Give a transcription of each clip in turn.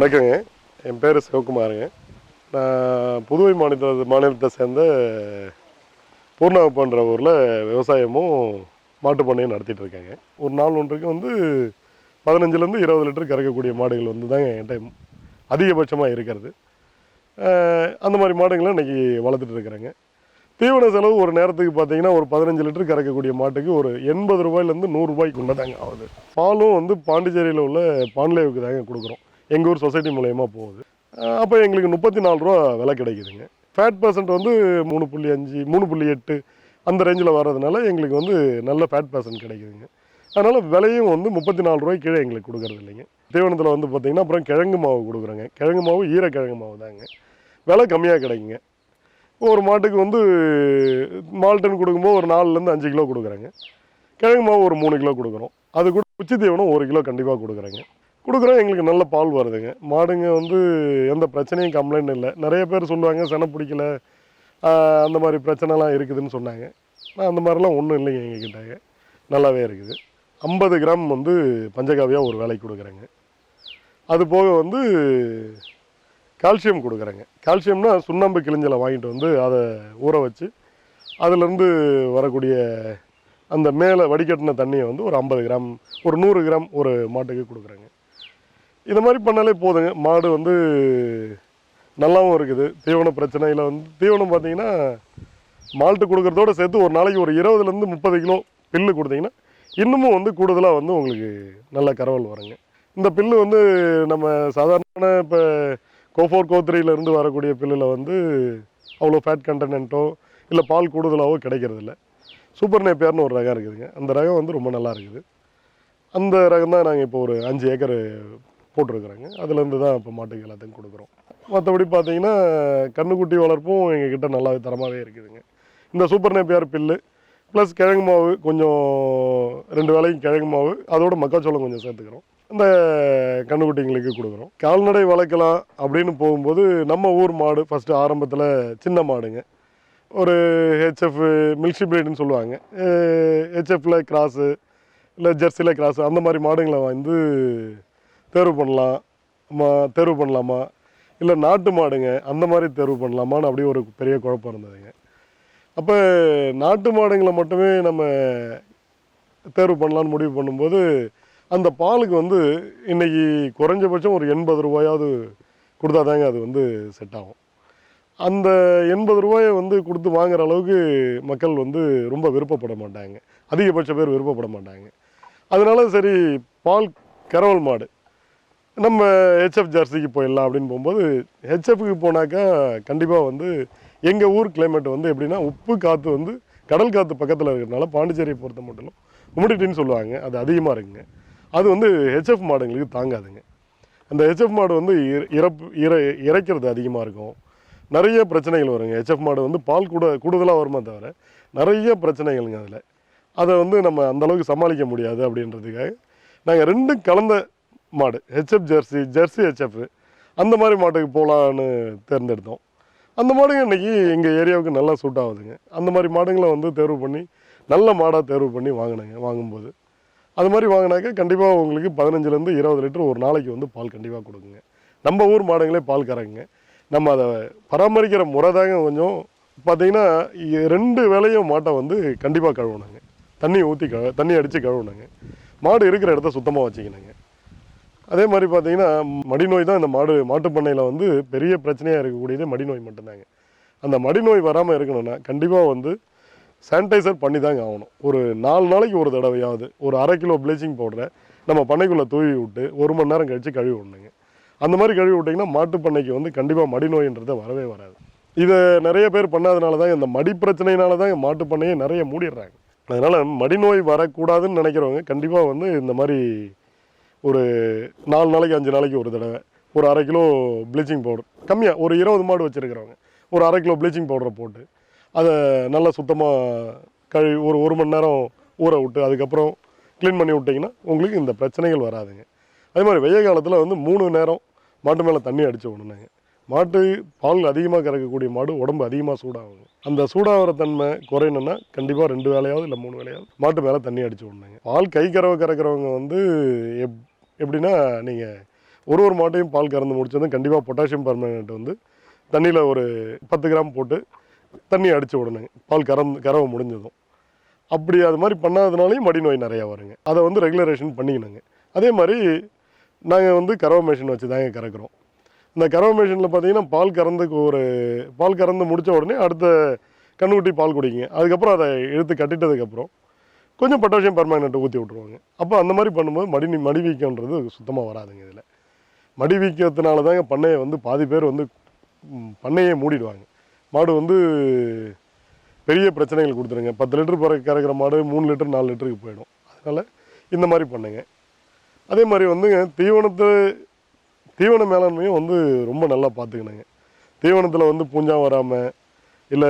வணக்கங்க. என் பேர் சிவகுமாருங்க. நான் புதுவை மாநில மாநிலத்தை சேர்ந்த பூர்ணாவப்பன்ற ஊரில் விவசாயமும் மாட்டு பண்ணையும் நடத்திட்டு இருக்கேங்க ஒரு நாள் ஒன்றுக்கு வந்து பதினஞ்சுலேருந்து இருபது லிட்டர் கறக்கக்கூடிய மாடுகள் வந்து தாங்க என்கிட்ட அதிகபட்சமாக இருக்கிறது. அந்த மாதிரி மாடுகளை இன்றைக்கி வளர்த்துட்டு இருக்கிறேங்க தீவன செலவு ஒரு நேரத்துக்கு பார்த்தீங்கன்னா ஒரு பதினஞ்சு லிட்டர் கறக்கக்கூடிய மாட்டுக்கு ஒரு எண்பது ரூபாயிலேருந்து நூறுரூபாய்க்கு தாங்க ஆகுது. பாலும் வந்து பாண்டிச்சேரியில் உள்ள பான்லேவுக்கு தாங்க கொடுக்குறோம். எங்கள் ஊர் சொசைட்டி மூலயமா போகுது. அப்போ எங்களுக்கு முப்பத்தி நாலு ரூபா விலை கிடைக்குதுங்க. ஃபேட் பர்சன்ட் வந்து மூணு புள்ளி அஞ்சு மூணு புள்ளி எட்டு அந்த ரேஞ்சில் வர்றதுனால எங்களுக்கு வந்து நல்ல ஃபேட் பர்சன்ட் கிடைக்குதுங்க. அதனால் விலையும் வந்து முப்பத்தி நாலு ரூபாய்க்கு கீழே எங்களுக்கு கொடுக்குறது இல்லைங்க. தீவனத்தில் வந்து பார்த்திங்கன்னா அப்புறம் கிழங்கு மாவு கொடுக்குறோங்க. கிழங்கு மாவு ஈரக்கிழங்கு மாவு தாங்க. விலை கம்மியாக கிடைக்குங்க. ஒரு மாட்டுக்கு வந்து மால்டன் கொடுக்கும்போது ஒரு நாலுலேருந்து அஞ்சு கிலோ கொடுக்குறேங்க. கிழங்கு மாவு ஒரு மூணு கிலோ கொடுக்குறோம். அது கூட உச்சி தீவனம் ஒரு கிலோ கண்டிப்பாக கொடுக்குறேங்க. கொடுக்குறோம் எங்களுக்கு நல்ல பால் வருதுங்க. மாடுங்க வந்து எந்த பிரச்சனையும் கம்ப்ளைண்ட் இல்லை. நிறைய பேர் சொல்லுவாங்க செனை பிடிக்கல. அந்த மாதிரி பிரச்சனைலாம் இருக்குதுன்னு சொன்னாங்க. நான் அந்த மாதிரிலாம் ஒன்றும் இல்லைங்க எங்ககிட்ட நல்லாவே இருக்குது. ஐம்பது கிராம் வந்து பஞ்சகாவியாக ஒரு வேலைக்கு கொடுக்குறேங்க. அது போக வந்து கால்சியம் கொடுக்குறேங்க. கால்சியம்னா சுண்ணாம்பு கிளிஞ்சலை வாங்கிட்டு வந்து அதை ஊற வச்சு அதுலேருந்து வரக்கூடிய அந்த மேலே வடிகட்டின தண்ணியை வந்து ஒரு ஐம்பது கிராம் ஒரு நூறு கிராம் ஒரு மாட்டுக்கு கொடுக்குறேங்க. இது மாதிரி பண்ணாலே போதுங்க. மாடு வந்து நல்லாவும் இருக்குது. தீவன பிரச்சனையில் வந்து தீவனம் பார்த்தீங்கன்னா மால்ட்டு கொடுக்குறதோட சேர்த்து ஒரு நாளைக்கு ஒரு இருபதுலேருந்து முப்பது கிலோ பில்லு கொடுத்தீங்கன்னா இன்னமும் வந்து கூடுதலாக வந்து உங்களுக்கு நல்ல கரவல் வருங்க. இந்த பில்லு வந்து நம்ம சாதாரண இப்போ கோஃபோர் கோத்ரியிலேருந்து வரக்கூடிய பில்லில் வந்து அவ்வளோ ஃபேட் கண்டனென்ட்டோ இல்லை பால் கூடுதலாகவோ கிடைக்கிறதில்ல. சூப்பர் நேப்பியர்னு ஒரு ரகம் இருக்குதுங்க. அந்த ரகம் வந்து ரொம்ப நல்லா இருக்குது. அந்த ரகம் தான் நாங்கள் இப்போ ஒரு அஞ்சு ஏக்கர் போட்டிருக்கிறோங்க. அதுலேருந்து தான் இப்போ மாட்டுக்கு எல்லாத்தையும் கொடுக்குறோம். மற்றபடி பார்த்தீங்கன்னா கண்ணுக்குட்டி வளர்ப்பும் எங்ககிட்ட நல்லாவே தரமாகவே இருக்குதுங்க. இந்த சூப்பர் நேப்பியார் பில்லு ப்ளஸ் கிழங்கு மாவு கொஞ்சம் ரெண்டு வேளைக்கு கிழங்கு மாவு அதோட மக்காச்சோளம் கொஞ்சம் சேர்த்துக்கிறோம். இந்த கண்ணுக்குட்டிங்களுக்கு கொடுக்குறோம். கால்நடை வளர்க்கலாம் அப்படின்னு போகும்போது நம்ம ஊர் மாடு ஃபஸ்ட்டு ஆரம்பத்தில் சின்ன மாடுங்க. ஒரு ஹெச்எஃப் மில்ஷி பிரீடுன்னு சொல்லுவாங்க. ஹெச்எஃப்பில் கிராஸு இல்லை ஜெர்சியில் கிராஸு அந்த மாதிரி மாடுங்களை வந்து தேர்வு பண்ணலாம் மா தேர்வு பண்ணலாமா? இல்லை நாட்டு மாடுங்க அந்த மாதிரி தேர்வு பண்ணலாமான்னு அப்படியே ஒரு பெரிய குழப்பம் இருந்ததுங்க. அப்போ நாட்டு மாடுங்களை மட்டுமே நம்ம தேர்வு பண்ணலான்னு முடிவு பண்ணும்போது அந்த பாலுக்கு வந்து இன்னைக்கு குறைஞ்சபட்சம் ஒரு எண்பது ரூபாயாவது கொடுத்தா தாங்க அது வந்து செட் ஆகும். அந்த எண்பது ரூபாயை வந்து கொடுத்து வாங்குற அளவுக்கு மக்கள் வந்து ரொம்ப விருப்பப்பட மாட்டாங்க. அதிகபட்ச பேர் விருப்பப்பட மாட்டாங்க. அதனால சரி பால் கரவல் மாடு நம்ம ஹெச்எஃப் ஜெர்சிக்கு போயிடலாம் அப்படின்னு போகும்போது ஹெச்எஃப்க்கு போனாக்கா கண்டிப்பாக வந்து எங்கள் ஊர் கிளைமேட் வந்து எப்படின்னா உப்பு காற்று வந்து கடல் காற்று பக்கத்தில் இருக்கிறதுனால பாண்டிச்சேரியை பொறுத்த மட்டும் உமிடிட்டின்னு சொல்லுவாங்க. அது அதிகமாக இருக்குங்க. அது வந்து ஹெச்எஃப் மாடுங்களுக்கு தாங்காதுங்க. அந்த ஹெச்எஃப் மாடு வந்து இறப்பு இற இறைக்கிறது அதிகமாக இருக்கும். நிறைய பிரச்சனைகள் வருங்க. ஹெச்எஃப் மாடு வந்து பால் கூட கூடுதலாக வருமே தவிர நிறைய பிரச்சனைகள்ங்க அதில். அதை வந்து நம்ம அந்த அளவுக்கு சமாளிக்க முடியாது அப்படின்றதுக்காக நாங்கள் ரெண்டும் கலந்த மாடு. ஹெச்எஃப் ஜெர்சி ஜெர்சி ஹெச்எஃப் அந்த மாதிரி மாட்டுக்கு போகலான்னு தேர்ந்தெடுத்தோம். அந்த மாடுங்க இன்னைக்கு எங்கள் ஏரியாவுக்கு நல்லா சூட் ஆகுதுங்க. அந்த மாதிரி மாடுங்களை வந்து தேர்வு பண்ணி நல்ல மாடாக தேர்வு பண்ணி வாங்கினேங்க வாங்கும்போது. அது மாதிரி வாங்கினாக்க கண்டிப்பாக உங்களுக்கு பதினஞ்சுலேருந்து இருபது லிட்டர் ஒரு நாளைக்கு வந்து பால் கண்டிப்பாக கொடுக்குங்க. நம்ம ஊர் மாடுங்களே பால் கறக்குங்க. நம்ம அதை பராமரிக்கிற முறை தாங்க கொஞ்சம். பார்த்தீங்கன்னா ரெண்டு வேளையும் மாட்டை வந்து கண்டிப்பாக கழுவணுங்க. தண்ணி ஊற்றி கழு தண்ணி அடித்து கழுவணுங்க. மாடு இருக்கிற இடத்த சுத்தமாக வச்சுக்கணுங்க. அதே மாதிரி பார்த்தீங்கன்னா மடிநோய் தான் இந்த மாடு மாட்டுப் பண்ணையில் வந்து பெரிய பிரச்சனையாக இருக்கக்கூடியது மடிநோய் மட்டும்தாங்க. அந்த மடிநோய் வராமல் இருக்கணும்னா கண்டிப்பாக வந்து சானிடைசர் பண்ணி தாங்க ஆகணும். ஒரு நாலு நாளைக்கு ஒரு தடவையாவது ஒரு அரை கிலோ ப்ளீச்சிங் பவுடரை நம்ம பண்ணைக்குள்ளே தூவி விட்டு ஒரு மணி நேரம் கழித்து கழுவி விடணுங்க. அந்த மாதிரி கழுவி விட்டிங்கன்னா மாட்டுப் பண்ணைக்கு வந்து கண்டிப்பாக மடிநோயின்றதை வரவே வராது. இதை நிறைய பேர் பண்ணாதனால தான் இந்த மடி பிரச்சனையினால தான் மாட்டுப் பண்ணையை நிறைய மூடிடுறாங்க. அதனால் மடிநோய் வரக்கூடாதுன்னு நினைக்கிறவங்க கண்டிப்பாக வந்து இந்த மாதிரி ஒரு நாலு நாளைக்கு அஞ்சு நாளைக்கு ஒரு தடவை. ஒரு அரை கிலோ ப்ளீச்சிங் பவுடர். கம்மியாக ஒரு இருபது மாடு வச்சுருக்கிறவங்க. ஒரு அரை கிலோ ப்ளீச்சிங் பவுடரை போட்டு அதை நல்லா சுத்தமாக கழுவி ஒரு ஒரு மணி நேரம் ஊற விட்டு அதுக்கப்புறம் க்ளீன் பண்ணி விட்டிங்கன்னா உங்களுக்கு இந்த பிரச்சனைகள் வராதுங்க. அதே மாதிரி வெய்ய காலத்தில் வந்து மூணு நேரம் மாட்டு மேலே தண்ணி அடித்து விடணுங்க. மாட்டு பால் அதிகமாக கறக்கக்கூடிய மாடு உடம்பு அதிகமாக சூடாகும் அந்த சூடாகிற தன்மை குறையணும்னா கண்டிப்பாக ரெண்டு வேலையாவது இல்லை மூணு வேலையாவது மாட்டு மேலே தண்ணி அடித்து விடணுங்க. பால் கை கறவை கறக்கிறவங்க வந்து எப் எப்படின்னா நீங்கள் ஒரு ஒரு மாட்டையும் பால் கறந்து முடிச்சதும் கண்டிப்பாக பொட்டாசியம் பர்மனேட் வந்து தண்ணியில் ஒரு பத்து கிராம் போட்டு தண்ணி அடித்து விடணுங்க பால் கறந்து கறவை முடிஞ்சதும். அப்படி அது மாதிரி பண்ணாததுனாலையும் மடி நோய் நிறையா வருங்க. அதை வந்து ரெகுலரேஷன் பண்ணிக்கணுங்க. அதே மாதிரி நாங்கள் வந்து கறவை மிஷின் வச்சு தாங்க கறக்கிறோம். இந்த கறவை மிஷினில் பார்த்தீங்கன்னா பால் கறந்துக்கு ஒரு பால் கறந்து முடித்த உடனே அடுத்த கண்ணுக்குட்டி பால் குடிங்க. அதுக்கப்புறம் அதை இழுத்து கட்டிட்டதுக்கப்புறம் கொஞ்சம் பொட்டாசியம் பர்மனெண்ட்டை ஊற்றி விட்ருவாங்க அப்போ அந்த மாதிரி பண்ணும்போது மடி நீ- மடி வீக்கம்ன்றது சுத்தமாக வராதுங்க இதில். மடி வீக்கத்தினால தாங்க பண்ணையை வந்து பாதி பேர் வந்து பண்ணையே மூடிடுவாங்க. மாடு வந்து பெரிய பிரச்சனைகள் கொடுத்துருங்க. பத்து லிட்டர் பிற கறக்கிற மாடு மூணு லிட்டர் நாலு லிட்டருக்கு போயிடும். அதனால் இந்த மாதிரி பண்ணுங்க. அதே மாதிரி வந்துங்க தீவனத்தை தீவன மேலாண்மையும் வந்து ரொம்ப நல்லா பார்த்துக்கணுங்க. தீவனத்தில் வந்து பூஞ்சா வராமல் இல்லை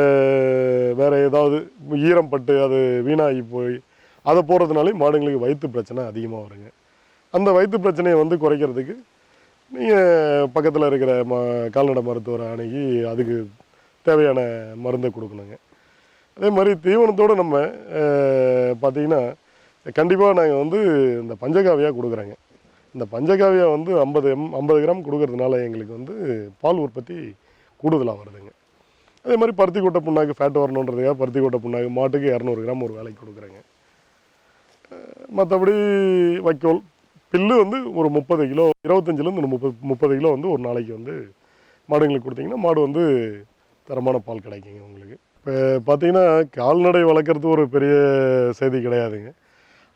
வேறு ஏதாவது ஈரம் பட்டு அது வீணாகி போய் அதை போடுறதுனாலே மாடுங்களுக்கு வயிற்று பிரச்சனை அதிகமாக வருங்க. அந்த வயிற்று பிரச்சனையை வந்து குறைக்கிறதுக்கு நீங்கள் பக்கத்தில் இருக்கிற ம கால்நடை மருத்துவரை அணுகி அதுக்கு தேவையான மருந்தை கொடுக்கணுங்க. அதே மாதிரி தீவனத்தோடு நம்ம பார்த்திங்கன்னா பார்த்தீங்கன்னா கண்டிப்பாக நாங்கள் வந்து இந்த பஞ்சகாவியாக கொடுக்குறோங்க. இந்த பஞ்சகாவியா வந்து ஐம்பது எம் ஐம்பது கிராம் கொடுக்கறதுனால எங்களுக்கு வந்து பால் உற்பத்தி கூடுதலாக வருதுங்க. அதே மாதிரி பருத்தி கொட்டை புண்ணாக்கு ஃபேட் வரணுன்றதுக்காக பருத்தி கொட்டை புண்ணாக்கு மாட்டுக்கு இரநூறு கிராம் ஒரு வேலைக்கு கொடுக்குறேங்க. மற்றபடி வைக்கோல். பில்லு வந்து ஒரு முப்பது கிலோ இருபத்தஞ்சிலேருந்து முப்பது முப்பது கிலோ வந்து ஒரு நாளைக்கு வந்து மாடுங்களுக்கு கொடுத்தீங்கன்னா மாடு வந்து தரமான பால் கிடைக்குங்க உங்களுக்கு. இப்போ பார்த்தீங்கன்னா கால்நடை வளர்க்குறது ஒரு பெரிய செய்தி கிடையாதுங்க.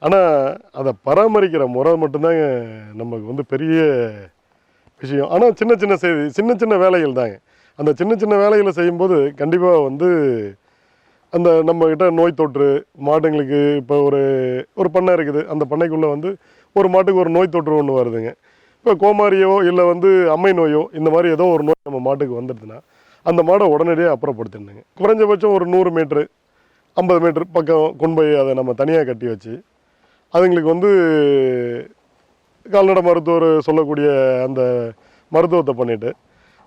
ஆனால் அதை பராமரிக்கிற முறை மட்டும்தாங்க நமக்கு வந்து பெரிய விஷயம். ஆனால் சின்ன சின்ன செய்தி சின்ன சின்ன வேலைகள் தாங்க. அந்த சின்ன சின்ன வேலைகளை செய்யும்போது கண்டிப்பாக வந்து அந்த நம்மக்கிட்ட நோய் தொற்று மாடுங்களுக்கு இப்போ ஒரு ஒரு பண்ணை இருக்குது. அந்த பண்ணைக்குள்ளே வந்து ஒரு மாட்டுக்கு ஒரு நோய் தொற்று ஒன்று வருதுங்க. இப்போ கோமாரியோ இல்லை வந்து அம்மை நோயோ இந்த மாதிரி ஏதோ ஒரு நோய் நம்ம மாட்டுக்கு வந்துடுதுன்னா அந்த மாடை உடனடியாக அப்புறப்படுத்திடணுங்க. குறைஞ்சபட்சம் ஒரு நூறு மீட்ரு ஐம்பது மீட்ரு பக்கம் கொண்டு போய் அதை நம்ம தனியாக கட்டி வச்சு அதுங்களுக்கு வந்து கால்நடை மருத்துவர் சொல்லக்கூடிய அந்த மருத்துவத்தை பண்ணிவிட்டு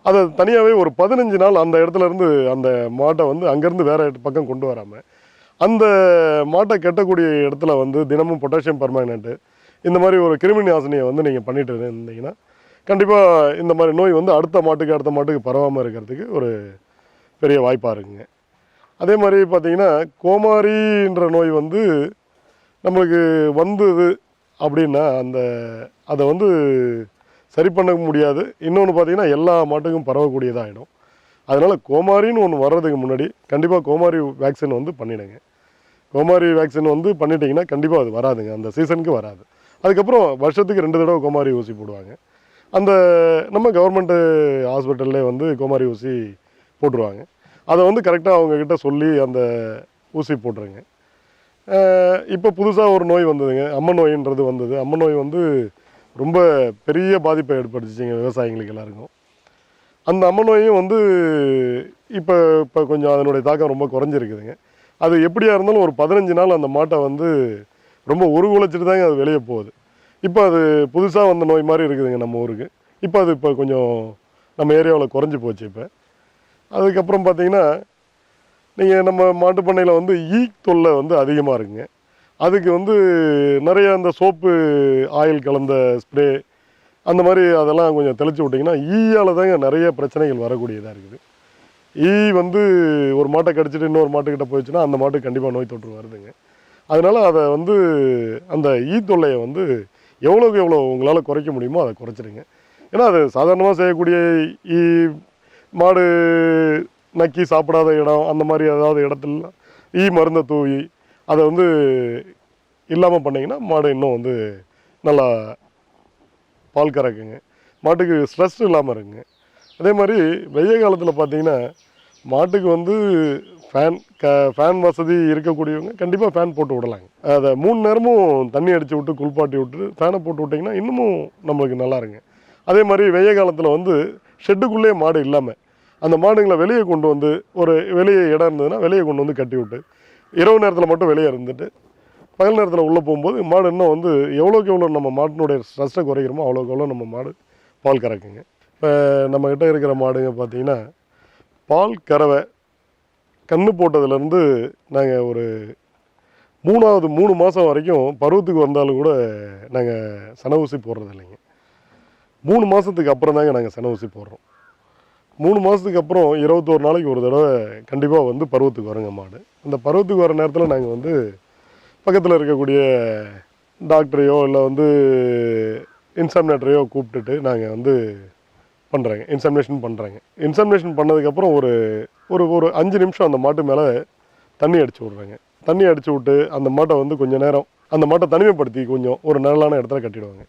அதை தனியாகவே ஒரு பதினஞ்சு நாள் அந்த இடத்துல இருந்து அந்த மாட்டை வந்து அங்கேருந்து வேறு பக்கம் கொண்டு வராமல் அந்த மாட்டை கெட்டக்கூடிய இடத்துல வந்து தினமும் பொட்டாசியம் பர்மனெண்ட்டு இந்த மாதிரி ஒரு கிருமி நாசினியை வந்து நீங்கள் பண்ணிட்டு இருந்தீங்கன்னா கண்டிப்பாக இந்த மாதிரி நோய் வந்து அடுத்த மாட்டுக்கு அடுத்த மாட்டுக்கு பரவாமல் இருக்கிறதுக்கு ஒரு பெரிய வாய்ப்பாக இருக்குங்க. அதே மாதிரி பார்த்தீங்கன்னா கோமாரின்ற நோய் வந்து நம்மளுக்கு வந்தது அப்படின்னா அந்த அதை வந்து சரி பண்ண முடியாது. இன்னொன்று பார்த்தீங்கன்னா எல்லா மாட்டுக்கும் பரவக்கூடியதாகிடும் அதனால் கோமாரின்னு ஒன்று வர்றதுக்கு முன்னாடி கண்டிப்பாக கோமாரி வேக்சின் வந்து பண்ணிவிடுங்க கோமாரி வேக்சின் வந்து பண்ணிட்டீங்கன்னா கண்டிப்பாக அது வராதுங்க. அந்த சீசனுக்கு வராது. அதுக்கப்புறம் வருஷத்துக்கு ரெண்டு தடவை கோமாரி ஊசி போடுவாங்க. அந்த நம்ம கவர்மெண்ட்டு ஹாஸ்பிட்டல்லே வந்து கோமாரி ஊசி போட்டுருவாங்க. அதை வந்து கரெக்டாக அவங்கக்கிட்ட சொல்லி அந்த ஊசி போட்டுருங்க. இப்போ புதுசாக ஒரு நோய் வந்ததுங்க. அம்ம நோயின்றது வந்தது. அம்ம நோய் வந்து ரொம்ப பெரிய பாதிப்பை ஏற்படுத்திச்சிங்க விவசாயிங்களுக்கு எல்லாருக்கும். அந்த அமநோயும் வந்து இப்போ இப்போ கொஞ்சம் அதனுடைய தாக்கம் ரொம்ப குறைஞ்சிருக்குதுங்க. அது எப்படியா இருந்தாலும் ஒரு பதினஞ்சு நாள் அந்த மாட்டை வந்து ரொம்ப உருகுலைச்சிட்டு தாங்க அது வெளியே போகுது. இப்போ அது புதுசாக வந்த நோய் மாதிரி இருக்குதுங்க நம்ம ஊருக்கு. இப்போ அது இப்போ கொஞ்சம் நம்ம ஏரியாவில் குறைஞ்சி போச்சு இப்போ. அதுக்கப்புறம் பார்த்தீங்கன்னா நீங்கள் நம்ம மாட்டுப் பண்ணையில் வந்து ஈ தொல்லை வந்து அதிகமாக இருக்குங்க. அதுக்கு வந்து நிறைய அந்த சோப்பு ஆயில் கலந்த ஸ்ப்ரே அந்த மாதிரி அதெல்லாம் கொஞ்சம் தெளித்து விட்டிங்கன்னா ஈயால் தாங்க நிறைய பிரச்சனைகள் வரக்கூடியதாக இருக்குது. ஈ வந்து ஒரு மாட்டை கடிச்சிட்டு இன்னொரு மாட்டுக்கிட்ட போயிடுச்சுன்னா அந்த மாட்டுக்கு கண்டிப்பாக நோய் தொற்று வருதுங்க. அதனால் அதை வந்து அந்த ஈ தொல்லையை வந்து எவ்வளோக்கு எவ்வளோ உங்களால் குறைக்க முடியுமோ அதை குறைச்சிடுங்க ஏன்னா அது சாதாரணமாக செய்யக்கூடிய ஈ மாடு நக்கி சாப்பிடாத இடம் அந்த மாதிரி ஏதாவது இடத்துல ஈ மருந்தை தூவி அதை வந்து இல்லாமல் பண்ணிங்கன்னா மாடு இன்னும் வந்து நல்லா பால் கறக்குங்க. மாட்டுக்கு ஸ்ட்ரெஸ் இல்லாமல் இருக்குங்க. அதே மாதிரி வெய்ய காலத்தில் பார்த்தீங்கன்னா மாட்டுக்கு வந்து ஃபேன் க ஃபேன் வசதி இருக்கக்கூடியவங்க கண்டிப்பாக ஃபேன் போட்டு விடலாங்க. அதை மூணு நேரமும் தண்ணி அடித்து விட்டு குளிப்பாட்டி விட்டு ஃபேனை போட்டு விட்டிங்கன்னா இன்னமும் நம்மளுக்கு நல்லா இருங்க அதே மாதிரி வெய்ய காலத்தில் வந்து ஷெட்டுக்குள்ளேயே மாடு இல்லாமல் அந்த மாடுங்களை வெளியே கொண்டு வந்து ஒரு வெளியே இடம் இருந்ததுன்னா வெளியே கொண்டு வந்து கட்டி விட்டு இரவு நேரத்தில் மட்டும் வெளியே இருந்துட்டு பகல் நேரத்தில் உள்ளே போகும்போது மாடு இன்னும் வந்து எவ்வளோக்கு எவ்வளோ நம்ம மாட்டினுடைய ஸ்ட்ரெஸ்ஸை குறைக்கிறோமோ அவ்வளோக்கு எவ்வளோ நம்ம மாடு பால் கறக்குங்க. இப்போ நம்மக்கிட்ட இருக்கிற மாடுங்க பார்த்தீங்கன்னா பால் கறவை கன்று போட்டதுலேருந்து நாங்கள் ஒரு மூணாவது மூணு மாதம் வரைக்கும் பருவத்துக்கு வந்தாலும் கூட நாங்கள் சன ஊசி போடுறது இல்லைங்க. மூணு மாதத்துக்கு அப்புறம் தாங்க நாங்கள் சென ஊசி போடுறோம். மூணு மாதத்துக்கு அப்புறம் இருபத்தோரு நாளைக்கு ஒரு தடவை கண்டிப்பாக வந்து பருவத்துக்கு வருங்க மாடு. அந்த பருவத்துக்கு வர நேரத்தில் நாங்கள் வந்து பக்கத்தில் இருக்கக்கூடிய டாக்டரையோ இல்லை வந்து இன்சாமினேட்டரையோ கூப்பிட்டுட்டு நாங்கள் வந்து பண்ணுறாங்க இன்சாமினேஷன் பண்ணுறாங்க இன்சாமினேஷன் பண்ணதுக்கப்புறம் ஒரு ஒரு ஒரு அஞ்சு நிமிஷம் அந்த மாட்டு மேலே தண்ணி அடிச்சு விட்றாங்க. தண்ணி அடித்து விட்டு அந்த மாட்டை வந்து கொஞ்சம் நேரம் அந்த மாட்டை தனிமைப்படுத்தி கொஞ்சம் ஒரு நிழலான இடத்துல கட்டிடுவாங்க.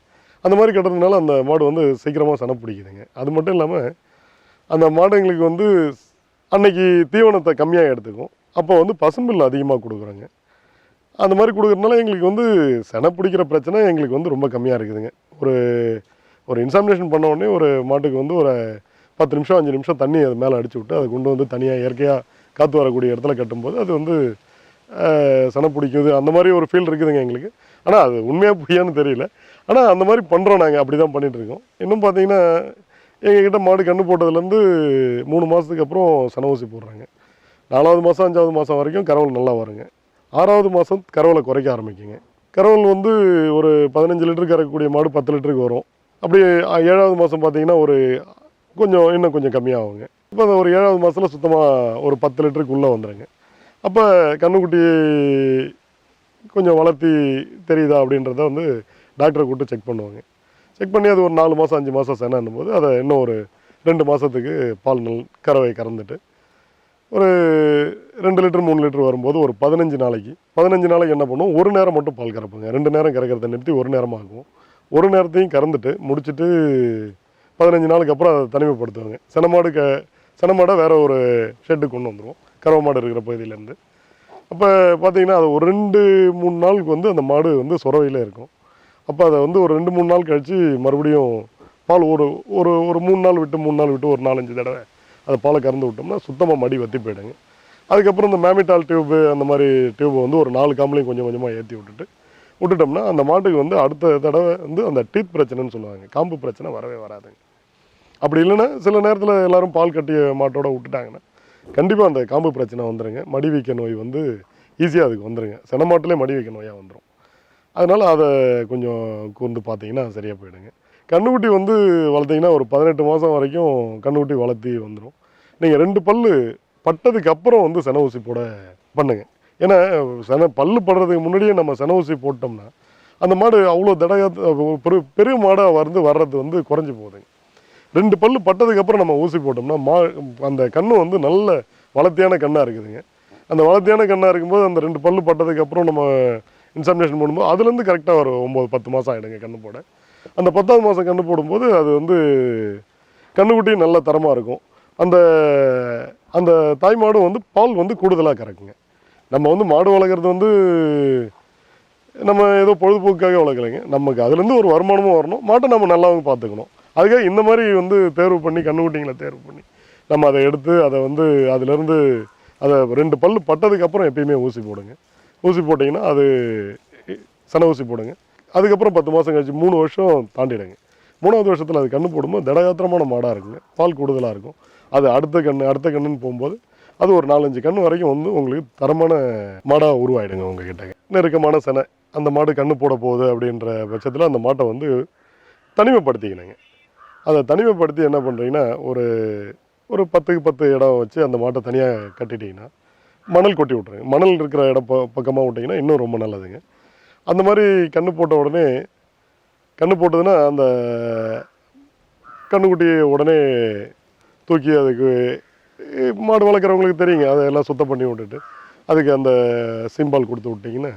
அந்த மாதிரி கட்டுறதுனால அந்த மாடு வந்து சீக்கிரமாக சன பிடிக்குதுங்க அது மட்டும் இல்லாமல் அந்த மாடுங்களுக்கு வந்து அன்னைக்கு தீவனத்தை கம்மியாக எடுத்துக்கும். அப்போ வந்து பசும்பில் அதிகமாக கொடுக்குறோங்க. அந்த மாதிரி கொடுக்குறதுனால எங்களுக்கு வந்து செனை பிடிக்கிற பிரச்சனை எங்களுக்கு வந்து ரொம்ப கம்மியாக இருக்குதுங்க. ஒரு ஒரு இன்சாமினேஷன் பண்ண உடனே ஒரு மாட்டுக்கு வந்து ஒரு பத்து நிமிஷம் அஞ்சு நிமிஷம் தண்ணி அது மேலே அடிச்சு விட்டு அதை கொண்டு வந்து தனியாக இயற்கையாக காற்று வரக்கூடிய இடத்துல கட்டும்போது அது வந்து ஆஹ், செனை பிடிக்குது. அந்த மாதிரி ஒரு ஃபீல் இருக்குதுங்க எங்களுக்கு. ஆனால் அது உண்மையாக பொய்யான்னு தெரியல. ஆனால் அந்த மாதிரி பண்ணுறோம் நாங்கள் அப்படி தான் பண்ணிகிட்ருக்கோம் இன்னும் பார்த்தீங்கன்னா எங்ககிட்ட மாடு கன்று போட்டதுலேருந்து மூணு மாதத்துக்கு அப்புறம் சன ஊசி போடுறாங்க. நாலாவது மாதம் அஞ்சாவது மாதம் வரைக்கும் கறவல் நல்லா வருங்க. ஆறாவது மாதம் கறவலை குறைக்க ஆரம்பிக்குங்க. கறவல் வந்து ஒரு பதினஞ்சு லிட்டருக்கு கறக்கக்கூடிய மாடு பத்து லிட்டருக்கு வரும். அப்படியே ஏழாவது மாதம் பார்த்தீங்கன்னா ஒரு கொஞ்சம் இன்னும் கொஞ்சம் கம்மியாகுங்க. இப்போ அந்த ஒரு ஏழாவது மாதத்தில் சுத்தமாக ஒரு பத்து லிட்டருக்கு உள்ளே வந்துடுங்க அப்போ கண்ணுக்குட்டி கொஞ்சம் வளர்த்தி தெரியுதா அப்படின்றத வந்து டாக்டரை கூப்பிட்டு செக் பண்ணுவாங்க. செக் பண்ணி அது ஒரு நாலு மாதம் அஞ்சு மாதம் செனன்னும் போது அதை இன்னும் ஒரு ரெண்டு மாதத்துக்கு பால் நல் கறவை கறந்துட்டு ஒரு ரெண்டு லிட்டர் மூணு லிட்டர் வரும்போது ஒரு பதினஞ்சு நாளைக்கு பதினஞ்சு நாளைக்கு என்ன பண்ணுவோம்? ஒரு நேரம் மட்டும் பால் கறப்புங்க. ரெண்டு நேரம் கறக்கிறத நிறுத்தி ஒரு நேரமாக ஒரு நேரத்தையும் கறந்துட்டு முடிச்சுட்டு பதினஞ்சு நாளுக்கு அப்புறம் அதை தனிமைப்படுத்துவாங்க. செனமாடு க செனமாடை வேறு ஒரு ஷெட்டுக்கு கொண்டு வந்துடுவோம் கறவை மாடு இருக்கிற பகுதியிலேருந்து. அப்போ பார்த்தீங்கன்னா அது ஒரு ரெண்டு மூணு நாளுக்கு வந்து அந்த மாடு வந்து சுரவையில் இருக்கும். அப்போ அதை வந்து ஒரு ரெண்டு மூணு நாள் கழித்து மறுபடியும் பால் ஒரு ஒரு ஒரு மூணு நாள் விட்டு மூணு நாள் விட்டு ஒரு நாலஞ்சு தடவை அதை பாலை கறந்து விட்டோம்னா சுத்தமாக மடி வத்தி போயிடுங்க. அதுக்கப்புறம் இந்த மேமிட்டால் டியூப்பு அந்த மாதிரி டியூப்பை வந்து ஒரு நாலு காம்பளையும் கொஞ்சம் கொஞ்சமாக ஏற்றி விட்டுட்டு விட்டுட்டோம்னா அந்த மாட்டுக்கு வந்து அடுத்த தடவை வந்து அந்த டீத் பிரச்சனைன்னு சொல்லுவாங்க. காம்பு பிரச்சனை வரவே வராதுங்க. அப்படி இல்லைன்னா சில நேரத்தில் எல்லாரும் பால் கட்டிய மாட்டோட விட்டுட்டாங்கன்னா கண்டிப்பாக அந்த காம்பு பிரச்சனை வந்துடுங்க மடி வீக்க நோய் வந்து ஈஸியாக அதுக்கு வந்துடுங்க சென மாட்டிலே மடி வீக்க நோயாக வந்துடும் அதனால் அதை கொஞ்சம் கூர்ந்து பார்த்தீங்கன்னா சரியாக போயிடுங்க. கண்ணுக்குட்டி வந்து வளர்த்தீங்கன்னா ஒரு பதினெட்டு மாதம் வரைக்கும் கண்ணுக்குட்டி வளர்த்தி வந்துடும் நீங்கள் ரெண்டு பல்லு பட்டதுக்கு அப்புறம் வந்து சென ஊசி போட பண்ணுங்க. ஏன்னா சென பல்லு படுறதுக்கு முன்னாடியே நம்ம சென ஊசி போட்டோம்னா அந்த மாடு அவ்வளோ தடகா பெரு பெரிய மாடாக வந்து வர்றது வந்து குறைஞ்சி போகுதுங்க. ரெண்டு பல்லு பட்டதுக்கு அப்புறம் நம்ம ஊசி போட்டோம்னா மா அந்த கண்ணு வந்து நல்ல வளர்த்தியான கண்ணாக இருக்குதுங்க. அந்த வளர்த்தியான கண்ணாக இருக்கும்போது அந்த ரெண்டு பல்லு பட்டதுக்கு அப்புறம் நம்ம இன்சாமினேஷன் பண்ணும்போது அதுலேருந்து கரெக்டாக ஒரு ஒம்பது பத்து மாதம் ஆகிடுங்க கண்ணு போட. அந்த பத்தாவது மாதம் கண்ணு போடும்போது அது வந்து கண்ணுக்குட்டியும் நல்ல தரமாக இருக்கும். அந்த அந்த தாய் மாடும் வந்து பால் வந்து கூடுதலாக கறக்குங்க. நம்ம வந்து மாடு வளர்க்குறது வந்து நம்ம ஏதோ பொழுதுபோக்குக்காக வளர்க்கலைங்க. நமக்கு அதுலேருந்து ஒரு வருமானமும் வரணும். மாட்டை நம்ம நல்லாவும் பார்த்துக்கணும். அதுக்காக இந்த மாதிரி வந்து தேர்வு பண்ணி கண்ணுக்குட்டிங்களை தேர்வு பண்ணி நம்ம அதை எடுத்து அதை வந்து அதுலேருந்து அதை ரெண்டு பல் பட்டதுக்கப்புறம் எப்பயுமே ஊசி போடுங்க. ஊசி போட்டிங்கன்னா அது சன ஊசி போடுங்க. அதுக்கப்புறம் பத்து மாதம் கழிச்சு மூணு வருஷம் தாண்டிடுங்க. மூணாவது வருஷத்தில் அது கண்ணு போடும்போது திடகாத்திரமான மாடாக இருக்குங்க. பால் கூடுதலாக இருக்கும். அது அடுத்த கண்ணு அடுத்த கண்ணுன்னு போகும்போது அது ஒரு நாலஞ்சு கண்ணு வரைக்கும் வந்து உங்களுக்கு தரமான மாடாக உருவாயிடுங்க உங்ககிட்ட. நெருக்கமான செனை அந்த மாடு கண்ணு போட போகுது அப்படின்ற பட்சத்தில் அந்த மாட்டை வந்து தனிமைப்படுத்திக்கணுங்க. அதை தனிமைப்படுத்தி என்ன பண்ணுறீங்கன்னா ஒரு ஒரு பத்துக்கு பத்து இடம் வச்சு அந்த மாட்டை தனியாக கட்டிட்டிங்கன்னா மணல் கொட்டி விட்ருங்க மணல் இருக்கிற இடம் ப பக்கமாக விட்டிங்கன்னா இன்னும் ரொம்ப நல்லதுங்க. அந்த மாதிரி கண்ணு போட்ட உடனே கண்ணு போட்டதுன்னா அந்த கண்ணுக்குட்டியை உடனே தூக்கி அதுக்கு மாடு வளர்க்குறவங்களுக்கு தெரியுங்க. அதை எல்லாம் சுத்தம் பண்ணி விட்டுட்டு அதுக்கு அந்த சிம்பால் கொடுத்து விட்டிங்கன்னா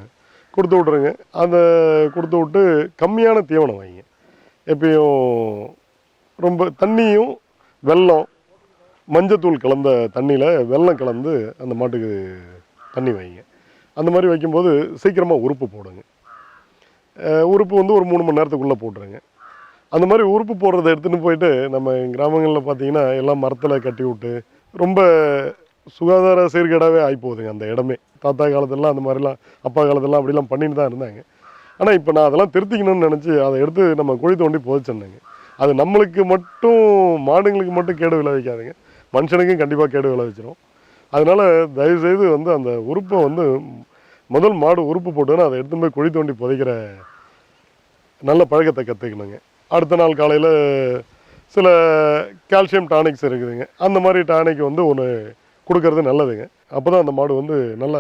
கொடுத்து விட்ருங்க அந்த கொடுத்து விட்டு கம்மியான தீவனம் வைங்க எப்பயும் ரொம்ப தண்ணியும் வெள்ளம் மஞ்சத்தூள் கலந்த தண்ணியில் வெல்லம் கலந்து அந்த மாட்டுக்கு தண்ணி வைங்க. அந்த மாதிரி வைக்கும்போது சீக்கிரமாக உறுப்பு போடுங்க. உறுப்பு வந்து ஒரு மூணு மணி நேரத்துக்குள்ளே போட்டுருங்க. அந்த மாதிரி உறுப்பு போடுறத எடுத்துகிட்டு போயிட்டு நம்ம கிராமங்களில் பார்த்தீங்கன்னா எல்லாம் மரத்தில் கட்டி விட்டு ரொம்ப சுகாதார சீர்கேடாகவே ஆகி போகுதுங்க அந்த இடமே. தாத்தா காலத்துலலாம் அந்த மாதிரிலாம் அப்பா காலத்துலலாம் அப்படிலாம் பண்ணிட்டு தான் இருந்தாங்க. ஆனால் இப்போ நான் அதெல்லாம் திருத்திக்கணும்னு நினச்சி அதை எடுத்து நம்ம குழி தோண்டி புதைச்சிருந்தேங்க அது நம்மளுக்கு மட்டும் மாடுங்களுக்கு மட்டும் கேடு விளைவிக்காதுங்க. மனுஷனுக்கும் கண்டிப்பாக கேடு விளைவிச்சிடும் அதனால் தயவுசெய்து வந்து அந்த உறுப்பை வந்து முதல் மாடு உறுப்பு போட்டோன்னா அதை எடுத்துன்னு போய் குழி தோண்டி புதைக்கிற நல்ல பழக்கத்தை கற்றுக்கணுங்க அடுத்த நாள் காலையில் சில கால்சியம் டானிக்ஸ் இருக்குதுங்க. அந்த மாதிரி டானிக் வந்து ஒன்று கொடுக்கறது நல்லதுங்க. அப்போ தான் அந்த மாடு வந்து நல்ல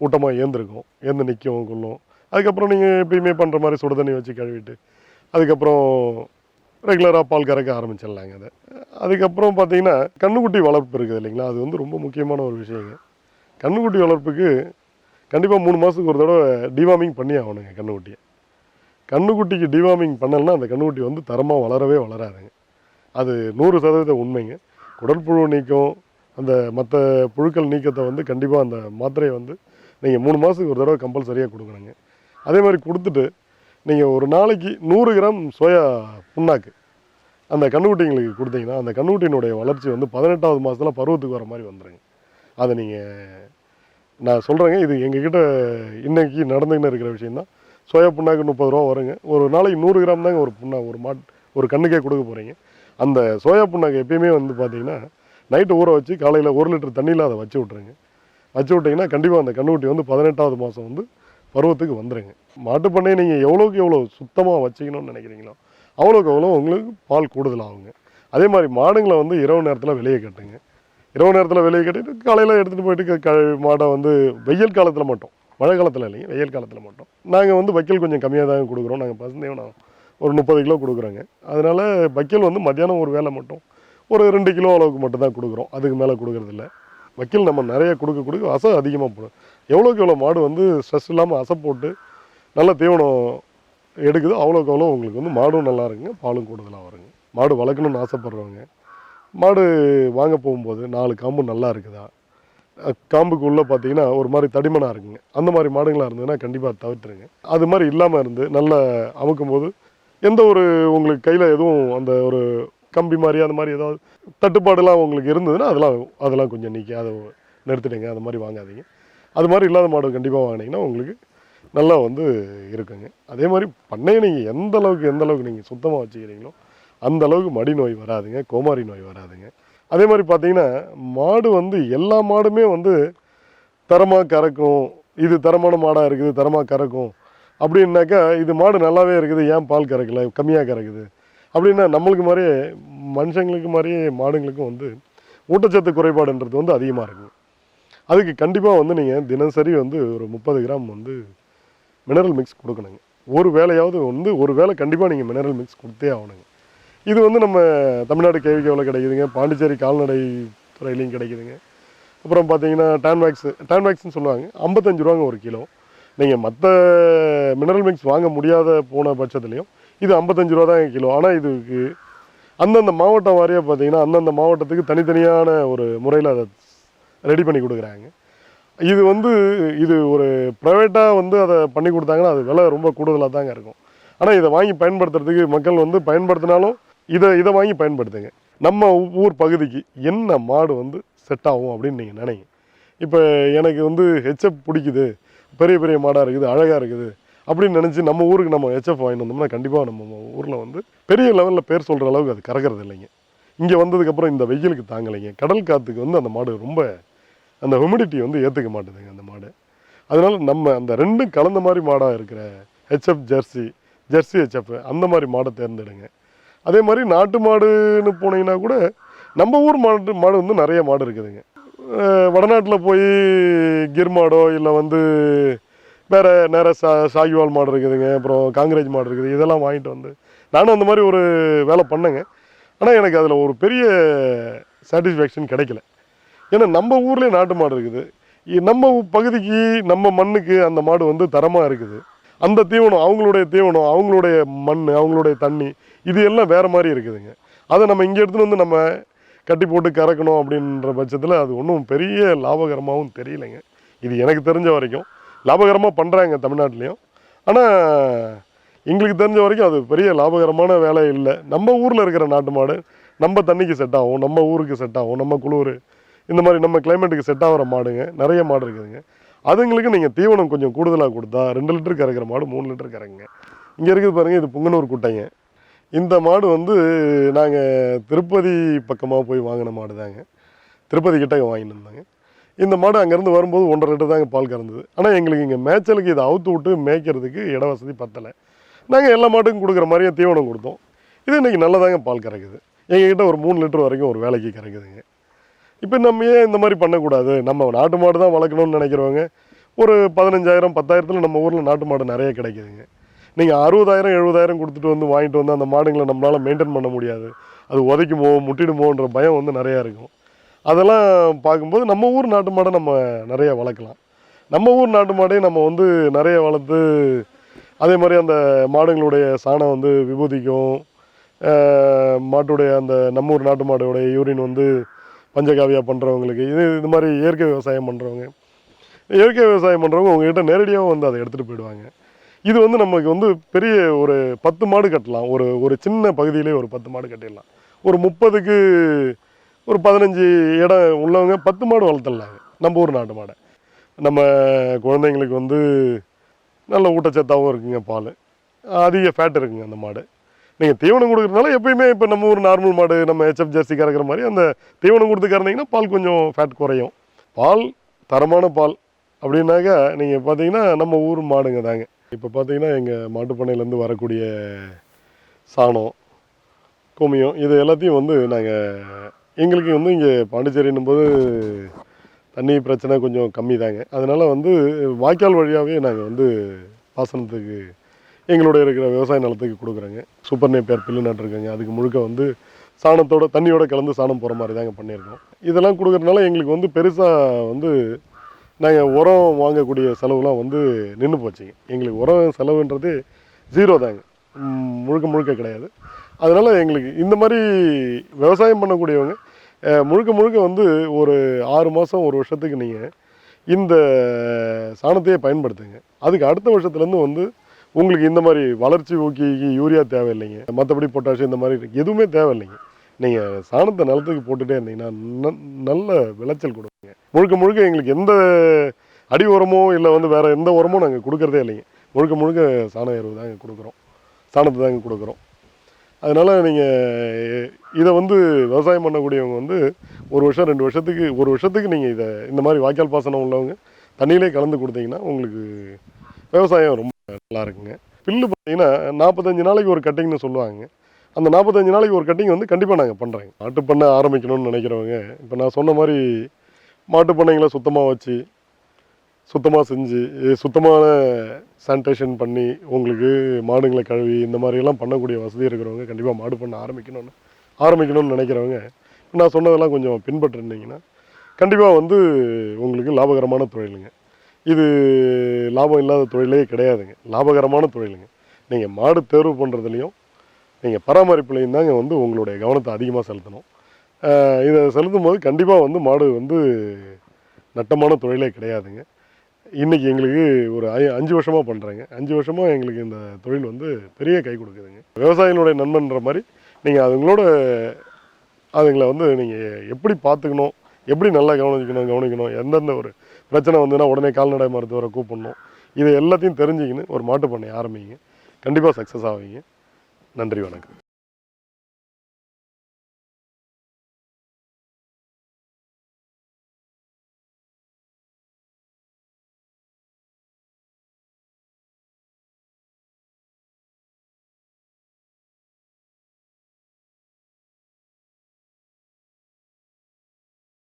ஊட்டமாக ஏந்திருக்கும். ஏந்து நிற்கும் கொள்ளும். அதுக்கப்புறம் நீங்கள் எப்பயுமே பண்ணுற மாதிரி சுடு தண்ணி வச்சு கழுவிட்டு அதுக்கப்புறம் ரெகுலராக பால் கறக்க ஆரம்பிச்சிடலாங்க அதை. அதுக்கப்புறம் பார்த்தீங்கன்னா கண்ணுக்குட்டி வளர்ப்பு இருக்குது இல்லைங்களா? அது வந்து ரொம்ப முக்கியமான ஒரு விஷயங்க. கண்ணுக்குட்டி வளர்ப்புக்கு கண்டிப்பாக மூணு மாதத்துக்கு ஒரு தடவை டிவார்மிங் பண்ணி ஆகணுங்க கண்ணுக்குட்டியை. கண்ணுக்குட்டிக்கு டிவார்மிங் பண்ணலைன்னா அந்த கண்ணுக்குட்டி வந்து தரமாக வளரவே வளராதுங்க. அது நூறு சதவீத உண்மைங்க. குடற்புழு நீக்கம் அந்த மற்ற புழுக்கள் நீக்கத்தை வந்து கண்டிப்பாக அந்த மாத்திரையை வந்து நீங்கள் மூணு மாதத்துக்கு ஒரு தடவை கம்பல்சரியாக கொடுக்கணுங்க. அதே மாதிரி கொடுத்துட்டு நீங்கள் ஒரு நாளைக்கு நூறு கிராம் சோயா புண்ணாக்கு அந்த கண்ணுக்குட்டிங்களுக்கு கொடுத்தீங்கன்னா அந்த கண்ணுக்குட்டியினுடைய வளர்ச்சி வந்து பதினெட்டாவது மாதத்தில் பருவத்துக்கு வர மாதிரி வந்துடுங்க அதை நீங்கள் நான் சொல்கிறேங்க இது எங்ககிட்ட இன்றைக்கி நடந்துக்கின்னு இருக்கிற விஷயந்தான் சோயா புண்ணாக்கு முப்பது ரூபா வருங்க. ஒரு நாளைக்கு நூறு கிராம் தாங்க ஒரு புண்ணா ஒரு மாட் ஒரு கண்ணுக்கே கொடுக்க போகிறீங்க அந்த சோயா புண்ணாக்கு எப்பயுமே வந்து பார்த்தீங்கன்னா நைட்டு ஊற வச்சு காலையில் ஒரு லிட்டர் தண்ணியில் அதை வச்சு விட்ருங்க வச்சு விட்டிங்கன்னா கண்டிப்பாக அந்த கண்ணுக்குட்டி வந்து பதினெட்டாவது மாதம் வந்து பருவத்துக்கு வந்துடுங்க மாட்டுப்பண்ணையை நீங்கள் எவ்வளோக்கு எவ்வளோ சுத்தமாக வச்சுக்கணும்னு நினைக்கிறீங்களோ அவ்வளோக்கு அவ்வளோ உங்களுக்கு பால் கூடுதலாகுங்க அதே மாதிரி மாடுங்களை வந்து இரவு நேரத்தில் வெளியே கட்டுங்க. இரவு நேரத்தில் வெளியே கட்டிட்டு காலையில் எடுத்துகிட்டு போயிட்டு க- மாடை வந்து வெயில் காலத்தில் மட்டும். மழை காலத்தில் இல்லைங்க வெயில் காலத்தில் மட்டும். நாங்கள் வந்து வைக்கல் கொஞ்சம் கம்மியாக தான் கொடுக்குறோம். நாங்கள் பசுந்தேவனம் ஒரு முப்பது கிலோ கொடுக்குறோங்க. அதனால் வைக்கல் வந்து மத்தியானம் ஒரு வேலை மட்டும் ஒரு ரெண்டு கிலோ அளவுக்கு மட்டும் தான் கொடுக்குறோம். அதுக்கு மேலே கொடுக்கறதில்ல. வைக்கல் நம்ம நிறைய கொடுக்க கொடுக்க வசம் அதிகமாக போடும். எவ்வளோக்கு எவ்வளோ மாடு வந்து ஸ்ட்ரெஸ் இல்லாமல் அசை போட்டு நல்ல தீவனம் எடுக்குதோ அவ்வளோக்கு அவ்வளோ உங்களுக்கு வந்து மாடும் நல்லா இருக்குங்க பாலும் கூடுதலாக வருங்க. மாடு வளர்க்கணும்னு ஆசைப்பட்றவங்க மாடு வாங்க போகும்போது நாலு காம்பு நல்லா இருக்குதா? காம்புக்கு உள்ளே பார்த்தீங்கன்னா ஒரு மாதிரி தடிமனாக இருக்குங்க. அந்த மாதிரி மாடுங்களாக இருந்ததுன்னா கண்டிப்பாக தவிர்த்துருங்க. அது மாதிரி இல்லாமல் இருந்து நல்லா அமுக்கும் போது எந்த ஒரு உங்களுக்கு கையில் எதுவும் அந்த ஒரு கம்பி மாதிரி அந்த மாதிரி ஏதாவது தட்டுப்பாடுலாம் உங்களுக்கு இருந்ததுன்னா அதெல்லாம் அதெல்லாம் கொஞ்சம் நீக்கி அதை நிறுத்திடுங்க அது மாதிரி வாங்காதீங்க. அது மாதிரி இல்லாத மாடு கண்டிப்பாக வாங்கினீங்கன்னா உங்களுக்கு நல்லா வந்து இருக்குங்க. அதே மாதிரி பண்ணையை நீங்கள் எந்த அளவுக்கு எந்த அளவுக்கு நீங்கள் சுத்தமாக வச்சுக்கிறீங்களோ அந்த அளவுக்கு மடி நோய் வராதுங்க கோமாரி நோய் வராதுங்க. அதே மாதிரி பார்த்தீங்கன்னா மாடு வந்து எல்லா மாடுமே வந்து தரமாக கறக்கும் இது தரமான மாடாக இருக்குது தரமாக கறக்கும். அப்படின்னாக்கா இது மாடு நல்லாவே இருக்குது ஏன் பால் கறக்கல கம்மியாக கறக்குது? அப்படின்னா நம்மளுக்கு மாதிரியே மனுஷங்களுக்கு மாதிரியே மாடுங்களுக்கும் வந்து ஊட்டச்சத்து குறைபாடுன்றது வந்து அதிகமாக இருக்கும் அதுக்கு கண்டிப்பாக வந்து நீங்கள் தினசரி வந்து ஒரு முப்பது கிராம் வந்து மினரல் மிக்ஸ் கொடுக்கணுங்க. ஒரு வேலையாவது வந்து ஒரு வேளை கண்டிப்பாக நீங்கள் மினரல் மிக்ஸ் கொடுத்தே ஆகணுங்க. இது வந்து நம்ம தமிழ்நாடு கேவிகேவில் கிடைக்குதுங்க. பாண்டிச்சேரி கால்நடை துறையிலையும் கிடைக்குதுங்க. அப்புறம் பார்த்தீங்கன்னா டான்வேக்ஸ் டான்வேக்ஸ்னு சொல்லுவாங்க. ஐம்பத்தஞ்சு ரூபாங்க ஒரு கிலோ. நீங்கள் மற்ற மினரல் மிக்ஸ் வாங்க முடியாத போன பட்சத்துலேயும் இது ஐம்பத்தஞ்சு ரூபா தான் கிலோ. ஆனால் இதுக்கு அந்தந்த மாவட்டம் வாரியாக பார்த்தீங்கன்னா அந்தந்த மாவட்டத்துக்கு தனித்தனியான ஒரு முறையில் அதை ரெடி பண்ணி கொடுக்குறாங்க. இது வந்து இது ஒரு ப்ரைவேட்டாக வந்து அதை பண்ணி கொடுத்தாங்கன்னா அது விலை ரொம்ப கூடுதலாக தாங்க இருக்கும். ஆனால் இதை வாங்கி பயன்படுத்துறதுக்கு மக்கள் வந்து பயன்படுத்தினாலும் இதை இதை வாங்கி பயன்படுத்துங்க. நம்ம ஊர் பகுதிக்கு என்ன மாடு வந்து செட் ஆகும் அப்படின்னு நீங்கள் நினைங்க. இப்போ எனக்கு வந்து ஹெச்எப் பிடிக்குது. பெரிய பெரிய மாடாக இருக்குது அழகாக இருக்குது. அப்படின்னு நினச்சி நம்ம ஊருக்கு நம்ம ஹெச்எஃப் வாங்கிட்டு வந்தோம்னா கண்டிப்பாக நம்ம ஊரில் வந்து பெரிய லெவலில் பேர் சொல்கிற அளவுக்கு அது கறக்கிறது இல்லைங்க. இங்கே வந்ததுக்கப்புறம் இந்த வெயிலுக்கு தாங்கலைங்க. கடல் காற்றுக்கு வந்து அந்த மாடு ரொம்ப அந்த ஹுமிடிட்டி வந்து ஏற்றுக்க மாட்டேதுங்க அந்த மாடு. அதனால் நம்ம அந்த ரெண்டும் கலந்த மாதிரி மாடாக இருக்கிற ஹெச்எஃப் ஜெர்சி ஜெர்சி ஹெச்எஃப் அந்த மாதிரி மாடை தேர்ந்தெடுங்க. அதே மாதிரி நாட்டு மாடுன்னு போனீங்கன்னா கூட நம்ம ஊர் மாடு மாடு வந்து நிறைய மாடு இருக்குதுங்க. வடநாட்டில் போய் கிர் மாடோ இல்லை வந்து வேறு நேர சா சாகிவால் மாடு இருக்குதுங்க அப்புறம் காங்கிரேஜ் மாடு இருக்குது இதெல்லாம் வாங்கிட்டு வந்து நானும் அந்த மாதிரி ஒரு வேலை பண்ணேங்க. ஆனால் எனக்கு அதில் ஒரு பெரிய சாட்டிஸ்ஃபேக்ஷன் கிடைக்கல. ஏன்னா நம்ம ஊர்லேயே நாட்டு மாடு இருக்குது. இ- நம்ம பகுதிக்கு நம்ம மண்ணுக்கு அந்த மாடு வந்து தரமாக இருக்குது. அந்த தீவனம் அவங்களுடைய தீவனம் அவங்களுடைய மண் அவங்களுடைய தண்ணி இது எல்லாம் வேறு மாதிரி இருக்குதுங்க. அதை நம்ம இங்கே எடுத்துகிட்டு வந்து நம்ம கட்டி போட்டு கறக்கணும் அப்படின்ற பட்சத்தில் அது ஒன்றும் பெரிய லாபகரமாகவும் தெரியலைங்க. இது எனக்கு தெரிஞ்ச வரைக்கும். லாபகரமாக பண்ணுறாங்க தமிழ்நாட்டிலையும். ஆனால் எங்களுக்கு தெரிஞ்ச வரைக்கும் அது பெரிய லாபகரமான வேலை இல்லை. நம்ம ஊரில் இருக்கிற நாட்டு மாடு நம்ம தண்ணிக்கு செட் ஆகும் நம்ம ஊருக்கு செட் ஆகும் நம்ம குளிர் இந்த மாதிரி நம்ம கிளைமேட்டுக்கு செட் ஆகிற மாடுங்க. நிறைய மாடு இருக்குதுங்க. அதுங்களுக்கு நீங்கள் தீவனம் கொஞ்சம் கூடுதலாக கொடுத்தா ரெண்டு லிட்டர் கறக்கிற மாடு மூணு லிட்டர் கறக்குங்க இங்கே இருக்குது பாருங்கள் இது புங்கனூர் குட்டைங்க. இந்த மாடு வந்து நாங்கள் திருப்பதி பக்கமாக போய் வாங்கின மாடு தாங்க. திருப்பதி கிட்ட வாங்கிட்டு இருந்தாங்க இந்த மாடு அங்கேருந்து வரும்போது ஒன்றரை லிட்டர் தாங்க பால் கறந்தது. ஆனால் எங்களுக்கு இங்கே மேய்ச்சலுக்கு இதை அவுத்து விட்டு மேய்க்கிறதுக்கு இட வசதி பத்தலை. நாங்கள் எல்லா மாட்டுக்கும் கொடுக்குற மாதிரியே தீவனம் கொடுத்தோம். இது இன்றைக்கி நல்லதாங்க பால் கறக்குது. எங்ககிட்ட ஒரு மூணு லிட்டர் வரைக்கும் ஒரு வேலைக்கு கறக்குதுங்க. இப்போ நம்ம ஏன் இந்த மாதிரி பண்ணக்கூடாது? நம்ம நாட்டு மாடு தான் வளர்க்கணும்னு நினைக்கிறவங்க ஒரு பதினஞ்சாயிரம் பத்தாயிரத்தில் நம்ம ஊரில் நாட்டு மாடு நிறைய கிடைக்குதுங்க. நீங்கள் அறுபதாயிரம் எழுபதாயிரம் கொடுத்துட்டு வந்து வாங்கிட்டு வந்து அந்த மாடுங்களை நம்மளால் மெயின்டைன் பண்ண முடியாது. அது உதைக்குமோ முட்டிடுமோன்ற பயம் வந்து நிறையா இருக்கும். அதெல்லாம் பார்க்கும்போது நம்ம ஊர் நாட்டு மாடை நம்ம நிறைய வளர்க்கலாம். நம்ம ஊர் நாட்டு மாடே நம்ம வந்து நிறைய வளர்த்து அதே மாதிரி அந்த மாடுங்களுடைய சாணம் வந்து விபூதிக்கும் மாட்டுடைய அந்த நம்ம ஊர் நாட்டு மாடோடைய யூரின் வந்து பஞ்சகாவியா பண்ணுறவங்களுக்கு இது இது மாதிரி இயற்கை விவசாயம் பண்ணுறவங்க இயற்கை விவசாயம் பண்ணுறவங்க உங்ககிட்ட நேரடியாக வந்து அதை எடுத்துகிட்டு போயிடுவாங்க. இது வந்து நமக்கு வந்து பெரிய ஒரு பத்து மாடு கட்டலாம். ஒரு ஒரு சின்ன பகுதியிலே ஒரு பத்து மாடு கட்டிடலாம். ஒரு முப்பதுக்கு ஒரு பதினஞ்சு இடம் உள்ளவங்க பத்து மாடு வளர்த்துடலாங்க. நம்ம ஊர் நாட்டு மாடை. நம்ம குழந்தைங்களுக்கு வந்து நல்ல ஊட்டச்சத்தாகவும் இருக்குங்க பால். அதிக ஃபேட் இருக்குங்க அந்த மாடு. நீங்கள் தீவனம் கொடுக்குறதுனால எப்பயுமே இப்போ நம்ம ஊர் நார்மல் மாடு நம்ம ஹெச்எஃப் ஜெர்சி கறக்கிற மாதிரி அந்த தீவனம் கொடுத்து கறந்தீங்கன்னா பால் கொஞ்சம் ஃபேட் குறையும். பால் தரமான பால் அப்படின்னாக்கா நீங்கள் பார்த்தீங்கன்னா நம்ம ஊர் மாடுங்க தாங்க. இப்போ பார்த்தீங்கன்னா எங்கள் மாட்டுப்பண்ணையிலேருந்து வரக்கூடிய சாணம் கோமியம் இது எல்லாத்தையும் வந்து நாங்கள் எங்களுக்கு வந்து இங்கே பாண்டிச்சேரின்னும் போது தண்ணி பிரச்சனை கொஞ்சம் கம்மி தாங்க அதனால் வந்து வாய்க்கால் வழியாகவே நாங்கள் வந்து பாசனத்துக்கு எங்களோட இருக்கிற விவசாய நிலத்துக்கு கொடுக்குறேங்க. சூப்பர் நேப்பியர் பில்லு நட்டுருக்கோங்க. அதுக்கு முழுக்க வந்து சாணத்தோட தண்ணியோட கலந்து சாணம் போகிற மாதிரி தாங்க பண்ணியிருக்கோம். இதெல்லாம் கொடுக்குறதுனால எங்களுக்கு வந்து பெருசாக வந்து நாங்கள் உரம் வாங்கக்கூடிய செலவுலாம் வந்து நின்று போச்சுங்க. எங்களுக்கு உரம் செலவுன்றது ஜீரோ தாங்க. முழுக்க முழுக்க கிடையாது. அதனால் எங்களுக்கு இந்த மாதிரி விவசாயம் பண்ணக்கூடியவங்க முழுக்க முழுக்க வந்து ஒரு ஆறு மாதம் ஒரு வருஷத்துக்கு நீங்கள் இந்த சாணத்தையே பயன்படுத்துங்க. அதுக்கு அடுத்த வருஷத்துலேருந்து வந்து உங்களுக்கு இந்த மாதிரி வளர்ச்சி ஊக்கிக்கு யூரியா தேவையில்லைங்க. மற்றபடி பொட்டாஷியம் இந்த மாதிரி எதுவுமே தேவையில்லைங்க. நீங்கள் சாணத்தை நிலத்துக்கு போட்டுட்டே இருந்தீங்கன்னா நல்ல விளைச்சல் கொடுக்குங்க. முழுக்க முழுக்க எங்களுக்கு எந்த அடி உரமோ இல்லை வந்து வேறு எந்த உரமோ நாங்கள் கொடுக்குறதே இல்லைங்க. முழுக்க முழுக்க சாண எருவு தாங்க கொடுக்குறோம். சாணத்தை தாங்க கொடுக்குறோம். அதனால் நீங்கள் இதை வந்து விவசாயம் பண்ணக்கூடியவங்க வந்து ஒரு வருஷம் ரெண்டு வருஷத்துக்கு ஒரு வருஷத்துக்கு நீங்கள் இதை இந்த மாதிரி வாய்க்கால் பாசனம் உள்ளவங்க தண்ணியிலே கலந்து கொடுத்தீங்கன்னா உங்களுக்கு விவசாயம் ரொம்ப நல்லா இருக்குங்க பில்லு பார்த்தீங்கன்னா நாற்பத்தஞ்சு நாளைக்கு ஒரு கட்டிங்னு சொல்லுவாங்க. அந்த நாற்பத்தஞ்சு நாளைக்கு ஒரு கட்டிங் வந்து கண்டிப்பாக நாங்கள் பண்ணுறோங்க மாட்டு பண்ணை ஆரம்பிக்கணும்னு நினைக்கிறவங்க இப்போ நான் சொன்ன மாதிரி மாட்டு பண்ணைங்களை சுத்தமாக வச்சு சுத்தமாக செஞ்சு சுத்தமான சானிடேஷன் பண்ணி உங்களுக்கு மாடுங்களை கழுவி இந்த மாதிரியெல்லாம் பண்ணக்கூடிய வசதி இருக்கிறவங்க கண்டிப்பாக மாடு பண்ண ஆரம்பிக்கணும்னு ஆரம்பிக்கணும்னு நினைக்கிறவங்க நான் சொன்னதெல்லாம் கொஞ்சம் பின்பற்றிருந்தீங்கன்னா கண்டிப்பாக வந்து உங்களுக்கு லாபகரமான தொழிலுங்க. இது லாபம் இல்லாத தொழிலே கிடையாதுங்க. லாபகரமான தொழிலுங்க. நீங்கள் மாடு தேர்வு பண்ணுறதுலையும் நீங்கள் பராமரிப்புலையும் தாங்க வந்து உங்களுடைய கவனத்தை அதிகமாக செலுத்தணும். இதை செலுத்தும் போது கண்டிப்பாக வந்து மாடு வந்து நட்டமான தொழிலே கிடையாதுங்க. இன்றைக்கி எங்களுக்கு ஒரு ஐ அஞ்சு வருஷமாக பண்ணுறேங்க அஞ்சு வருஷமாக எங்களுக்கு இந்த தொழில் வந்து பெரிய கை கொடுக்குதுங்க. விவசாயிகளுடைய நண்பன்ற மாதிரி நீங்கள் அதுங்களோட அதுங்களை வந்து நீங்கள் எப்படி பார்த்துக்கணும் எப்படி நல்லா கவனிக்கணும் கவனிக்கணும் எந்தெந்த ஒரு பிரச்சனை வந்துன்னா உடனே கால்நடை மருத்துவரை கூப்பிடணும். இது எல்லாத்தையும் தெரிஞ்சுக்கின்னு ஒரு மாட்டு பண்ணை ஆரம்பிங்க. கண்டிப்பாக சக்ஸஸ் ஆவீங்க. நன்றி வணக்கம்.